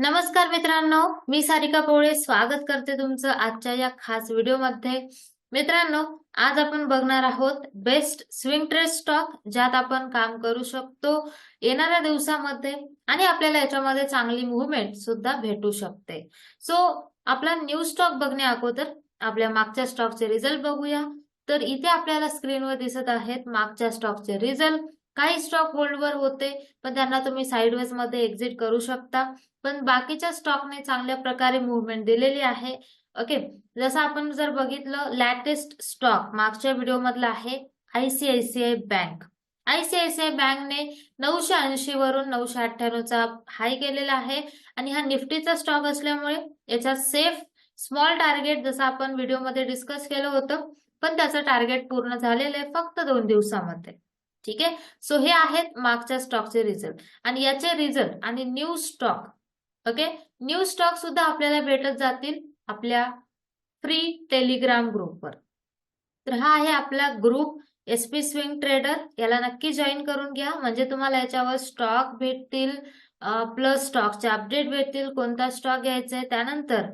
नमस्कार मित्रांनो मी सारिका पोळे स्वागत करते तुमचं आजच्या या खास व्हिडिओमध्ये मित्रांनो आज आपण बघणार आहोत बेस्ट स्विंग ट्रेड स्टॉक ज्यात आपण काम करू शकतो येणाऱ्या दिवसामध्ये आणि आपल्याला याच्यामध्ये चांगली मुवमेंट सुद्धा भेटू शकते. सो आपला न्यू स्टॉक बघण्या अगोदर आपल्या मागच्या स्टॉकचे रिझल्ट बघूया. तर इथे आपल्याला स्क्रीनवर दिसत आहेत मागच्या स्टॉकचे रिझल्ट काही स्टॉक होल्डवर होते पण त्यांना तुम्ही साईडवेजमध्ये एक्झिट करू शकता. पण बाकीच्या स्टॉकने चांगल्या प्रकारे मुवमेंट दिलेली आहे. ओके जसं आपण जर बघितलं लॅटेस्ट स्टॉक मागच्या व्हिडिओ मधला आहे आयसीआयसीआय बँक आयसीआयसीआय बँकने नऊशे ऐंशी वरून नऊशे अठ्ठ्याण्णवचा हाय केलेला आहे. आणि हा निफ्टीचा स्टॉक असल्यामुळे याचा सेफ स्मॉल टार्गेट जसं आपण व्हिडिओमध्ये डिस्कस केलं होतं पण त्याचं टार्गेट पूर्ण झालेलं आहे फक्त दोन दिवसामध्ये. ठीक आहे? सो हे आहेत मागच्या स्टॉकचे रिझल्ट आणि याचे रिझल्ट आणि new stock okay new stock सुद्धा आपल्याला भेटत जातील आपल्या फ्री टेलिग्राम ग्रुपवर तर हा आहे आपला ग्रुप एसपी स्विंग ट्रेडर याला नक्की जॉईन करून घ्या. म्हणजे तुम्हाला याच्यावर स्टॉक भेटतील प्लस स्टॉकचे अपडेट भेटतील कोणता स्टॉक घ्यायचा आहे. त्यानंतर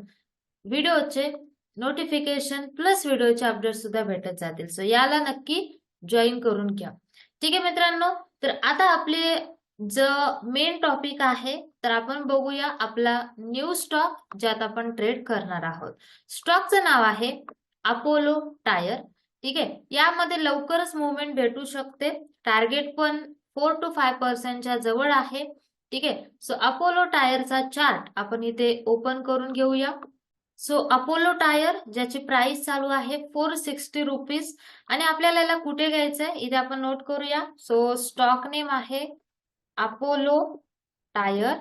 व्हिडिओचे नोटिफिकेशन प्लस व्हिडिओचे अपडेट सुद्धा भेटत जातील. सो याला नक्की जॉईन करून घ्या. ठीक आहे मित्रांनो? तर आता आपले ज मेन टॉपिक आहे तर आपण बघूया आपला न्यू स्टॉक ज्यात आपण ट्रेड करणार आहोत. स्टॉकचं नाव आहे अपोलो टायर ठीक आहे? यामध्ये लवकरच मुवमेंट भेटू शकते. टार्गेट पण फोर टू फाय पर्सेंटच्या जवळ आहे. ठीक आहे? सो अपोलो टायरचा चार्ट आपण इथे ओपन करून घेऊया. सो अपोलो टायर ज्याची प्राइस चालू आहे फोर सिक्स्टी रुपीज आणि आपल्याला याला कुठे घ्यायचंय इथे आपण नोट करूया. सो स्टॉक नेम आहे अपोलो टायर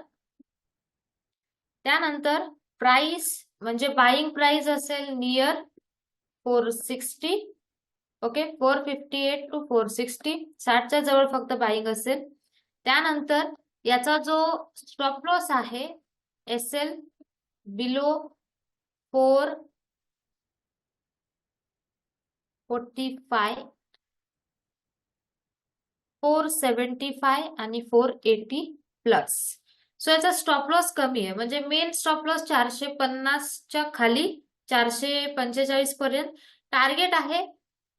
त्यानंतर प्राइस म्हणजे बाईंग प्राइस असेल near four sixty okay four fifty eight to four sixty साठच्या जवळ फक्त बाईंग असेल. त्यानंतर याचा जो स्टॉप लॉस आहे S L below four forty five four seventy five आणि फोर एटी प्लस सो याचा स्टॉप लॉस कमी आहे. म्हणजे मेन स्टॉप लॉस चारशे पन्नासच्या खाली चारशे पंचेचाळीस पर्यंत. टार्गेट आहे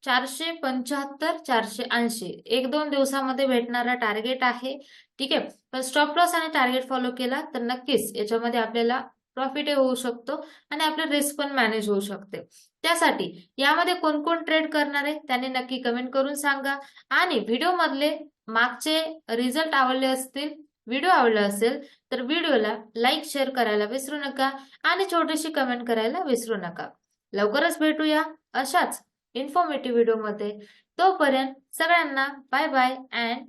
चारशे पंच्याहत्तर चारशे ऐंशी. एक दोन दिवसामध्ये भेटणारा टार्गेट आहे. ठीक आहे? पण स्टॉप लॉस आणि टार्गेट फॉलो केला तर नक्कीच याच्यामध्ये आपल्याला प्रॉफिट होऊ शकतो आणि आपले रिस्क पण मॅनेज होऊ शकते. त्यासाठी यामध्ये कोण कोण ट्रेड करणार आहे त्यांनी नक्की कमेंट करून सांगा. आणि व्हिडिओ मधले मागचे रिझल्ट आवडले असतील व्हिडिओ आवडला असेल तर व्हिडिओला लाईक शेअर करायला विसरू नका आणि छोटीशी कमेंट करायला विसरू नका. लवकरच भेटूया अशाच इन्फॉर्मेटिव्ह व्हिडिओमध्ये तोपर्यंत सगळ्यांना बाय बाय अँड